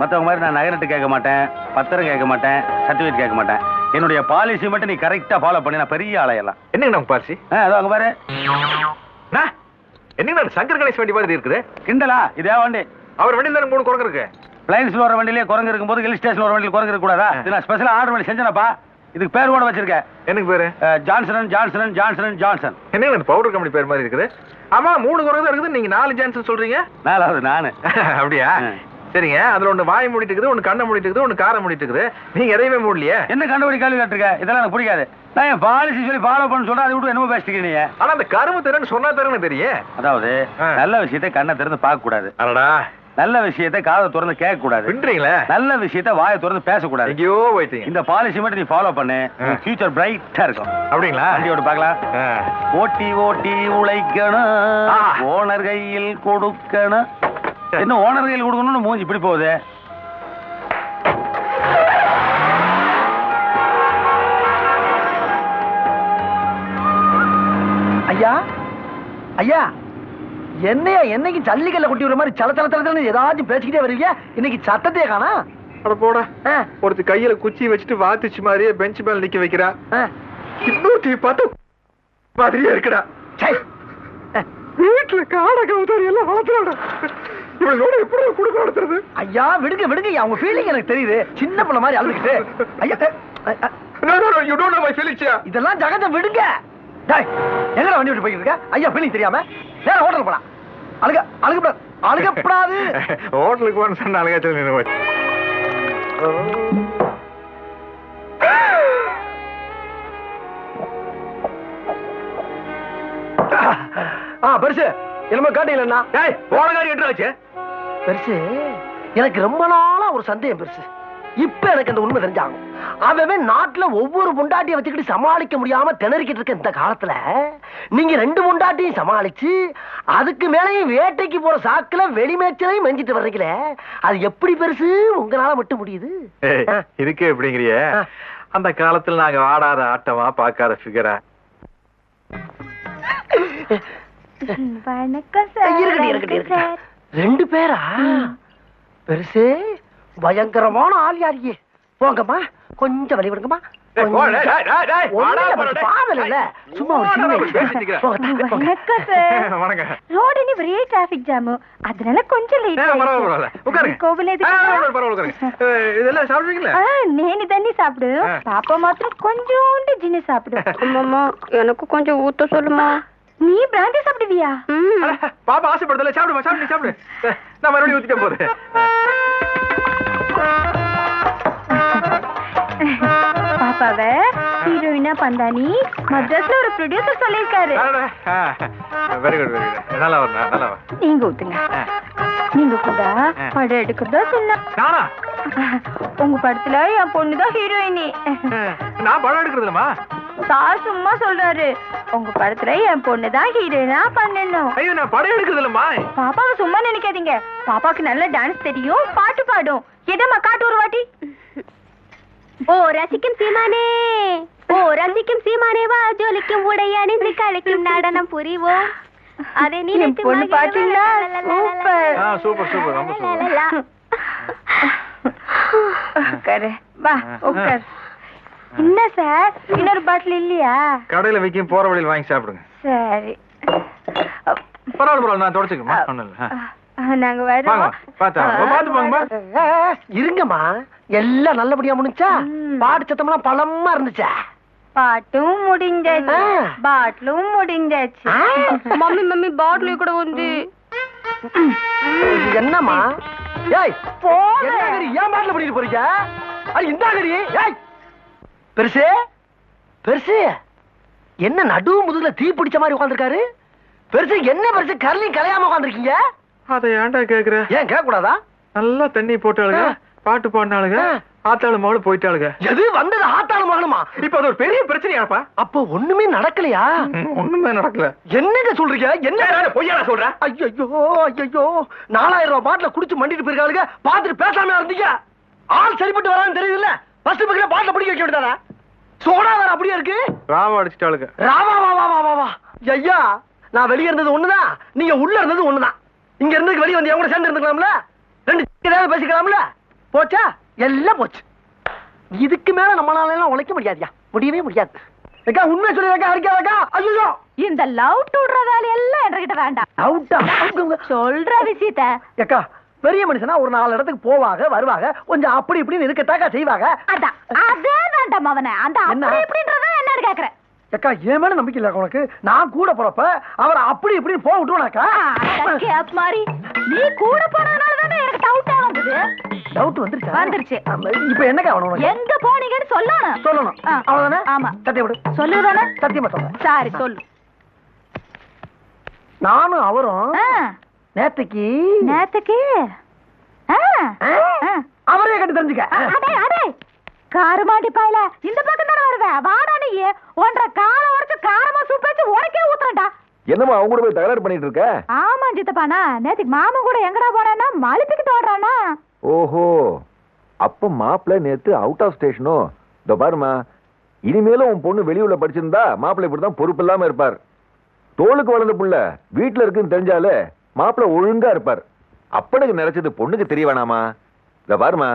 மற்றவங்க மாதிரி நான் நகரத்து கேட்க மாட்டேன் பத்திரம் கேட்க மாட்டேன் சர்டிஃபிகேட் கேட்க மாட்டேன். என்னுடைய பாலிசி மட்டும் நீ கரெக்டாக ஃபாலோ பண்ணி நான் பெரிய ஆளையெல்லாம் என்னங்க பாரிசி ஆ அதோ அங்கே பாரு. என்னங்க நான் சங்கர் கணேஷ் வண்டி மாதிரி இருக்குது? கிண்டலா? இதே வண்டி. அவர் வண்டியில் தானே மூணு குரங்கு இருக்கு. பிளைன்ஸ்ல வர வண்டியிலே குரங்கு இருக்கும்போது ஹில் ஸ்டேஷன் வர வண்டியில் குரங்கு இருக்கக்கூடாதா? இது நான் ஸ்பெஷலாக ஆர்டர் பண்ணி செஞ்சேனப்பா. இதுக்கு பேர் கூட வச்சிருக்கேன் எனக்கு பேரு? Johnson Johnson Johnson. ஜான்சன் அந்த பவுடர் கம்பெனி பேர் மாதிரி இருக்குது? ஆமா மூணு குரங்கு தான் இருக்குது. நீங்க நாலு ஜான்சன் சொல்றீங்க? நாலாவது நானு. அப்படியா. சரிங்க. அதுல ஒண்ணு வாய் மூடிட்டு இருக்குது ஒண்ணு கண்ணை மூடிட்டு இருக்குது ஒண்ணு காரை மூடிட்டு இருக்குது. நீங்க எதையுமே மூடலையே? என்ன கண்டுபிடி கேள்வி கேட்டிருக்க? இதெல்லாம் எனக்கு பிடிக்காது. நான் என் பாலிசி சொல்லி ஃபாலோ பண்ண சொல்றேன் அதை விட்டு என்னமோ பேசிட்டு நீ ஆனா அந்த கரும்பு திறன்னு சொன்னா தரன்னு தெரியும். அதாவது. நல்ல விஷயத்தை கண்ணை திறந்து பார்க்க கூடாது அடடா. நல்ல விஷயத்தை காதை திறந்து கேட்க கூடாது நல்ல விஷயத்தை வாயை திறந்து பேசக்கூடாது. எங்கேயோ போயிட்டீங்க. இந்த பாலிசி மட்டும் நீ ஃபாலோ பண்ணு. ஃபியூச்சர் பிரைட்டா இருக்கும். அப்படிங்களா? வண்டியோட பார்க்கலாம். ஓட்டி ஓட்டி உழைக்கணும். ஓனர் கையில் கொடுக்கணும். என்ன ஓனர் கையில் கொடுக்கணும்னு மூஞ்சி இப்படி போகுது? ஐயா? ஐயா? என்னையா என்னைக்கு ஜல்லிக்கல்ல கொட்டி விடுற மாதிரி சல சல சலன்னு ஏதாச்சும் பேசிக்கிட்டே வருவீங்க இன்னைக்கு சத்தத்தையே காணா? அட போடா. ஒருத்தி கையில குச்சி வச்சுட்டு வாத்துச்சு மாதிரியே பெஞ்ச் மேல நிக்க வைக்கிறா. இன்னொருத்தி பார்த்து மாதிரியே இருக்குடா. வீட்டுல காடை கவுதாரி எல்லாம் வளர்த்துறாடா. இவளோட எப்படி குடுக்க நடத்துறது? ஐயா விடுங்க விடுங்க உங்க ஃபீலிங் எனக்கு தெரியுது. சின்ன பிள்ளை மாதிரி அழுதுகிட்டு. ஐயா. இதெல்லாம் ஜகத்தை விடுங்க. டேய் எங்கடா வண்டி விட்டு போய்கிட்டு இருக்க? ஐயா ஃபீலிங் தெரியாம? நேரா ஹோட்டல் போடா அழுக அழுகப்படாது அழுகப்படாது. ஹோட்டலுக்கு போன சொன்ன அழகாச்சல் போச்சு. ஆ பெருசு என்னமோ காட்டீங்களா டேய் போன காரி எட்டு ஆச்சு. பெருசு எனக்கு ரொம்ப நாளா ஒரு சந்தேகம் பெருசு. இப்ப எனக்கு அந்த உண்மை தெரிஞ்சாகும். அவன் நாட்டுல ஒவ்வொரு முண்டாட்டியை வச்சுக்கிட்டு சமாளிக்க முடியாம திணறிக்கிட்டு இருக்க இந்த காலத்துல நீங்க ரெண்டு முண்டாட்டியும் சமாளிச்சு அதுக்கு மேலேயும் வேட்டைக்கு போற சாக்குல வெளிமேச்சலையும் மெஞ்சிட்டு வர்றீங்களே அது எப்படி பெருசு? உங்களால மட்டும் முடியுது. இதுக்கே எப்படிங்கிறிய. அந்த காலத்துல நாங்க ஆடாத ஆட்டமா பார்க்காத ஃபிகரா வணக்கம் இருக்கட்டும் ரெண்டு பேரா? பெருசு. பயங்கரமான ஆள் யாரியே போங்கம்மா. கொஞ்சம் வழி விடுங்கம்மா அதனால கொஞ்சம் నేను தண்ணி சாப்பிடு. பாப்பா மாத்திரம் கொஞ்சோண்டு ஜின்னு சாப்பிடு. அம்மா எனக்கு கொஞ்சம் ஊத்த சொல்லுமா நீ பிராந்தி சாப்பிடுவியா? பாப்பா ஆசைப்படுதல சாப்பிடுமா சாப்பிடு நீ சாப்பிடு. நான் மறுபடியும் ஊத்திட்டேன் போது. பாப்பாவ ஹீரோயினா பந்தானி மദ്രാஸ்ல ஒரு ப்ரொடியூசர் சொல்லிருக்காரு வெரி குட் வெரி குட் நல்லா வரணும் நல்லா வரும் நீங்க ஊத்துங்க. நீங்க கூட படம் எடுக்கிறதா சொன்னா. நானா? உங்க படத்துல என் பொண்ணுதான் ஹீரோயினி. நான் படம் எடுக்கிறது இல்லம்மா சார் சும்மா சொல்றாரு உங்க படத்துல என் பொண்ணுதான் ஹீரோயினா பண்ணணும் ஐயோ நான் படம் எடுக்கிறது இல்லம்மா பாப்பாவை சும்மா நினைக்காதீங்க பாப்பாக்கு நல்ல டான்ஸ் தெரியும் பாட்டு பாடும் எதம்மா காட்டு ஒரு வாட்டி ஓ ரசிக்கும் சீமானே ஓ ரசிக்கும் சீமானே வா ஜொலிக்கும் உடை அணிந்து கலைக்கும் நடனம் புரிவோம் அதை நீ பொண்ணு பாத்தீங்களா சூப்பர் ஆ சூப்பர் சூப்பர் ரொம்ப சூப்பர் உட்காரு வா உட்காரு என்ன சார்? இன்னொரு பாட்டில் இல்லையா? கடையில விற்கும் போற வழியில் வாங்கி சாப்பிடுங்க. சரி. பரவாயில்ல பரவாயில்ல நான் தொடச்சுக்கமா ஒண்ணும் இல்ல நாங்க வரோம் பார்த்து போங்கம்மா. இருங்கம்மா. எல்லாம் நல்லபடியா முடிஞ்சா. பாட்டு சத்தம்லாம் பலமா இருந்துச்சா? பாட்டும் முடிஞ்சாச்சு. பாட்டிலும் முடிஞ்சாச்சு. மம்மி மம்மி பாட்டில் கூட வந்து. என்னம்மா? ஏய் கறி ஏன் பாட்டில் பண்ணிட்டு போறீங்க? அது இந்த கறி ஏய். பெருசு? பெருசு? என்ன நடு முதுகுல தீ பிடிச்ச மாதிரி உட்காந்துருக்காரு பெருசு என்ன பெருசு? கரலையும் கலையாம உட்காந்துருக்கீங்க அதை ஏன்டா கேக்குற? ஏன் கேட்க கூடாதா நல்லா தண்ணி போட்டாளுங்க. பாட்டு பாடினாளுங்க. ஆத்தாளு மகளும் போயிட்டாளுங்க. எது? வந்தது ஆத்தாள மகனுமா? இப்ப அது ஒரு பெரிய பிரச்சனையாப்பா. அப்போ ஒண்ணுமே நடக்கலையா? ஒண்ணுமே நடக்கல. என்னங்க சொல்றீங்க? என்ன? பொய்யா சொல்ற? ஐயோ ஐயோ நாலாயிரம் ரூபாய் பாட்டில குடிச்சு மண்டிட்டு போயிருக்காளுங்க. பாத்துட்டு பேசாம இருந்தீங்க. ஆள் சரிப்பட்டு வரான்னு தெரியுதுல்ல. ஃபர்ஸ்ட் பக்கத்துல பாட்டில பிடிக்க வைக்க வேண்டியதானே சோடா வேற அப்படியே இருக்கு. ராவ அடிச்சிட்டாளுங்க. ராவா வா வா வா வா வா ஐயா நான் வெளிய இருந்தது ஒண்ணுதான் நீங்க உள்ள இருந்தது ஒண்ணுதான் இங்க இருந்து வெளியே வந்து கூட சேர்ந்து இருந்துக்கலாம்ல? ரெண்டு ஏதாவது பேசிக்கலாம்ல? போச்சா? எல்லாம் போச்சு. இதுக்கு மேல நம்மளால எல்லாம் உழைக்க முடியாதுயா? முடியவே முடியாது. அக்கா உண்மை சொல்லிருக்கா அடிக்காதக்கா ஐயோ இந்த லவ் விடுற வேலையெல்லாம் என்கிட்ட வேண்டாம். சொல்ற விஷயத்த. அக்கா பெரிய மனுஷனா ஒரு நாலு இடத்துக்கு போவாங்க வருவாங்க கொஞ்சம் அப்படி இப்படின்னு இருக்கத்தாக்கா செய்வாங்க அதான். அதே வேண்டாம் அவனை அந்த என்ன? அப்படி இப்படின்றத என்னன்னு கேக்குறேன். அக்கா என் மேல நம்பிக்கை இல்ல உனக்கு? நான் கூட போறப்ப அவரை அப்படி இப்படின்னு போக விட்டுருவானாக்கா? கேப் மாதிரி. நீ கூட போனதுனால தானே எனக்கு டவுட்டா வந்தது. டவுட் வந்துருச்சா? வந்துருச்சு. இப்ப என்னக்கா உனக்கு? எங்க போனீங்கன்னு சொல்லணும். சொல்லணும். அவ்வளவுதானே? ஆமா. சத்தியம் விடு. சொல்லுதானே சத்தியமா சொல்றேன். சரி சொல்லு. நானும் அவரும் நேத்துக்கு? நேத்துக்கு. அவரே கட்டி தெரிஞ்சுக்க. அடே அடே. காரு மாட்டி பாயல. இந்த பக்கம் தானே வருவ? வாடா நீ. ஒன்றரை கார உடைச்சு காரமா சூப் வச்சு உனக்கே ஊத்துறேன்டா. என்னம்மா அவங்க கூட போய் தகராறு பண்ணிட்டு இருக்க? ஆமா சித்தப்பானா நேத்துக்கு மாமன் கூட எங்கடா போனேன்னா மலிப்பிக்கு தோடுறானா ஓஹோ. அப்ப மாப்பிள்ளை நேத்து அவுட் ஆஃப் ஸ்டேஷனோ இதோ பாருமா இனிமேலும் உன் பொண்ணு வெளியூர்ல படிச்சிருந்தா மாப்பிள்ளை இப்படிதான் பொறுப்பு இல்லாம இருப்பார். தோளுக்கு வளர்ந்த புள்ள வீட்டுல இருக்குன்னு தெரிஞ்சாலே மாப்பிள்ளை ஒழுங்கா இருப்பார். அப்பனுக்கு நினைச்சது பொண்ணுக்கு தெரிய வேணாமா? இத பாருமா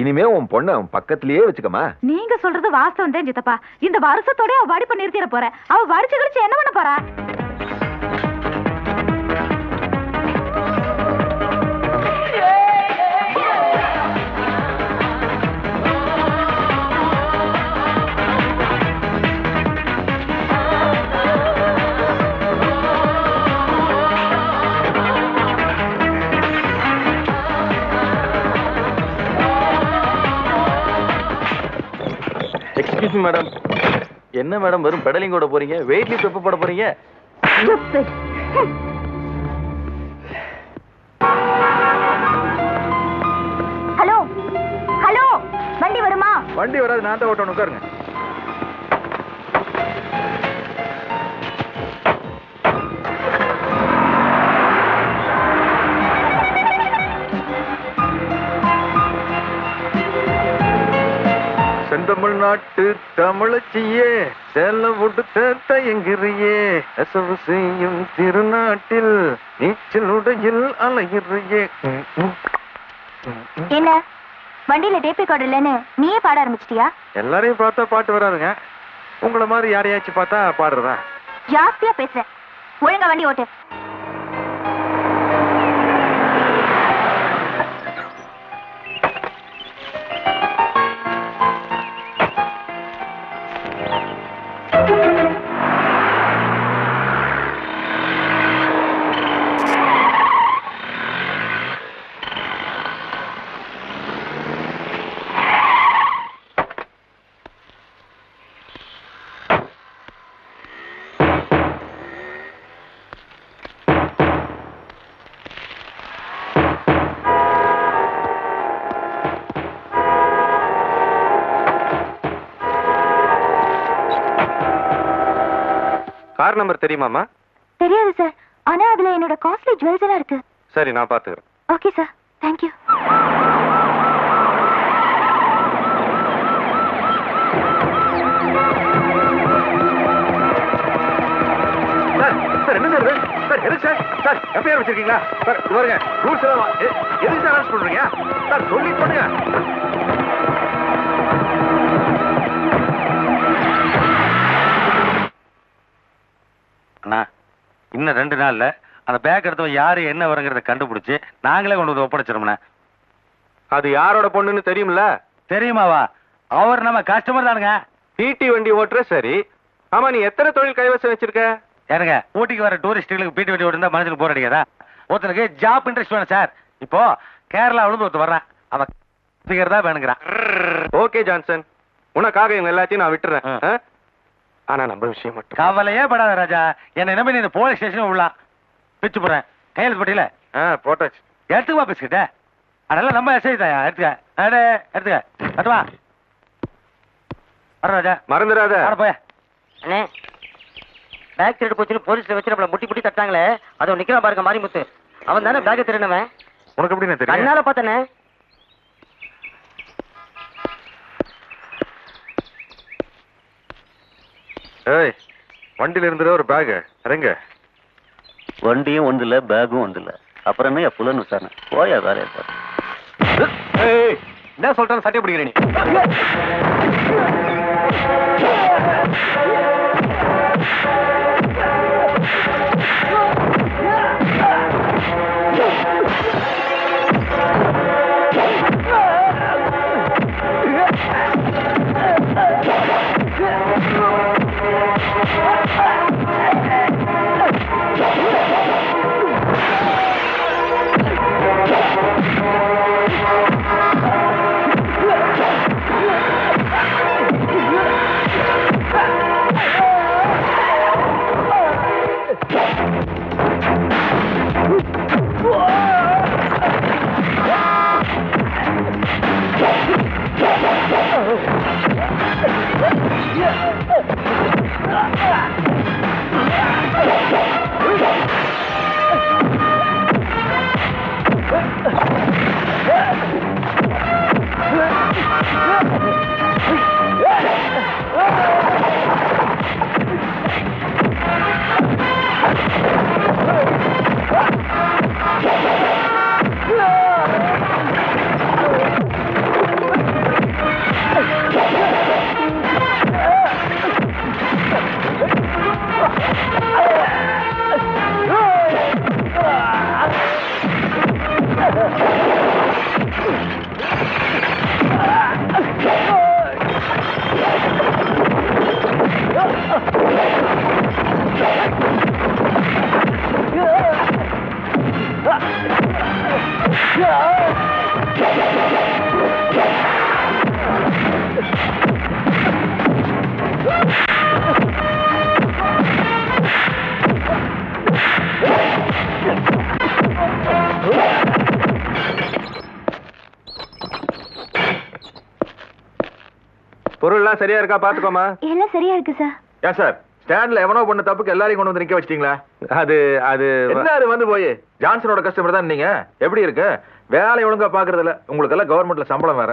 இனிமே உன் பொண்ண அவன் பக்கத்திலேயே வச்சுக்கமா. நீங்க சொல்றது வாஸ்தவம் தான் சித்தப்பா. இந்த வருஷத்தோட அவ வாடி நிறுத்திட போற அவ படிச்சு கழிச்சு என்ன பண்ண போறா? எக்ஸ்கியூஸ் மேடம் என்ன மேடம் வெறும் பெடலிங் கூட போறீங்க? வெயிட் லிஃப்ட் எப்போ போட போறீங்க? ஹலோ ஹலோ வண்டி வருமா? வண்டி வராது நான் தான் ஓட்டணும். உட்காருங்க. செந்தமிழ்நாட்டு தமிழச்சியே செல்ல விட்டு தேத்த எங்கிறியே நெசவு செய்யும் திருநாட்டில் நீச்சல் உடையில் ம். என்ன? வண்டியில டேப் ரெக்கார்ட் இல்லைன்னு நீயே பாட ஆரம்பிச்சிட்டியா? எல்லாரையும் பார்த்தா பாட்டு வராதுங்க. உங்களை மாதிரி யாரையாச்சும் பார்த்தா பாடுறதா? ஜாஸ்தியா பேசுற ஒழுங்கா வண்டி ஓட்டு. கார் நம்பர் தெரியுமாமா தெரியாது சார் ஆனா அதுல என்னோட காஸ்ட்லி ஜுவல்ஸ் எல்லாம் இருக்கு. சரி நான் பாத்துக்கிறேன் okay sir thank you sir என்ன சார்? சார் எதுக்கு சார்? சார் எஃப்ஐஆர் வச்சிருக்கீங்களா? சார் பாருங்க ரூல்ஸ் எல்லாம் எதுக்கு சார் அரெஸ்ட் பண்றீங்க? சார் சொல்லி பண்ணுங்க இன்னும் ரெண்டு நாள்ல அந்த பேக் எடுத்தவன் யாரு என்ன வருங்கிறத கண்டுபிடிச்சு நாங்களே கொண்டு வந்து ஒப்படைச்சிரும்ண்ணே அது யாரோட பொண்ணுன்னு தெரியும்ல? தெரியுமாவா? அவர் நம்ம கஸ்டமர் தானுங்க. டிடி வண்டி ஓட்டுற சரி. ஆமா நீ எத்தனை தொழில் கைவசம் வச்சிருக்க? ஏனுங்க ஊட்டிக்கு வர டூரிஸ்டுகளுக்கு பீட்டு வண்டி ஓட்டுந்தா மனசுக்கு போர் அடிக்காதா? ஒருத்தனுக்கு ஜாப் இன்ட்ரெஸ்ட் வேணும் சார் இப்போ கேரளாவில இருந்து ஒருத்தர் வர்றான். அவன் தான் வேணுங்கிறான். Okay Johnson. உனக்காக இவங்க எல்லாத்தையும் நான் விட்டுறேன்? ஆனா நம்ம விஷயம் மட்டும் கவலையே படாத ராஜா. என்னை நம்பி நீ இந்த போலீஸ் ஸ்டேஷன் விடலாம் பிச்சு போடுறேன். கையெழுத்து பட்டியல. ஆ போட்டாச்சு. எடுத்துக்குவா பிஸ்கிட்ட அதெல்லாம் நம்ம எஸ்ஐ தாயா? எடுத்துக்க. அடே எடுத்துக்க. எடுத்து வா வர ராஜா. மறந்துடாத. வர போய. அண்ணே பேக் திருடு போச்சுன்னு போலீஸ்ல வச்சு நம்மள முட்டி முட்டி தட்டாங்களே. அதோ நிக்கிறான் பாருங்க மாரிமுத்து. அவன் தானே பேக்கை திருடினவன்? உனக்கு எப்படி தெரியும்? கண்ணால பார்த்தனே. ஏய் வண்டியில இருந்துட ஒரு பேக் இறங்க. வண்டியும் ஒன்றுல பேக்கும் ஒன்றுல அப்புறம் என்ன புலன் விசாரணை. போயா வேலையை பாரு. என்ன சொல்றேன் சட்டை பிடிக்கிறேன் நீ? பொருள்லாம் சரியா இருக்கா? பாத்துக்கோமா. எல்லாம் சரியா இருக்கு சார் ஏன் சார் ஸ்டாண்ட்ல எவனோ பண்ண தப்புக்கு எல்லாரையும் கொண்டு வந்து நிக்க வச்சிட்டீங்களா? அது அது என்ன அது வந்து போய் ஜான்சனோட கஸ்டமர் தான் நீங்க? எப்படி இருக்கு? வேலை ஒழுங்கா பாக்குறது இல்ல உங்களுக்கு எல்லாம் கவர்மெண்ட்ல சம்பளம் வேற.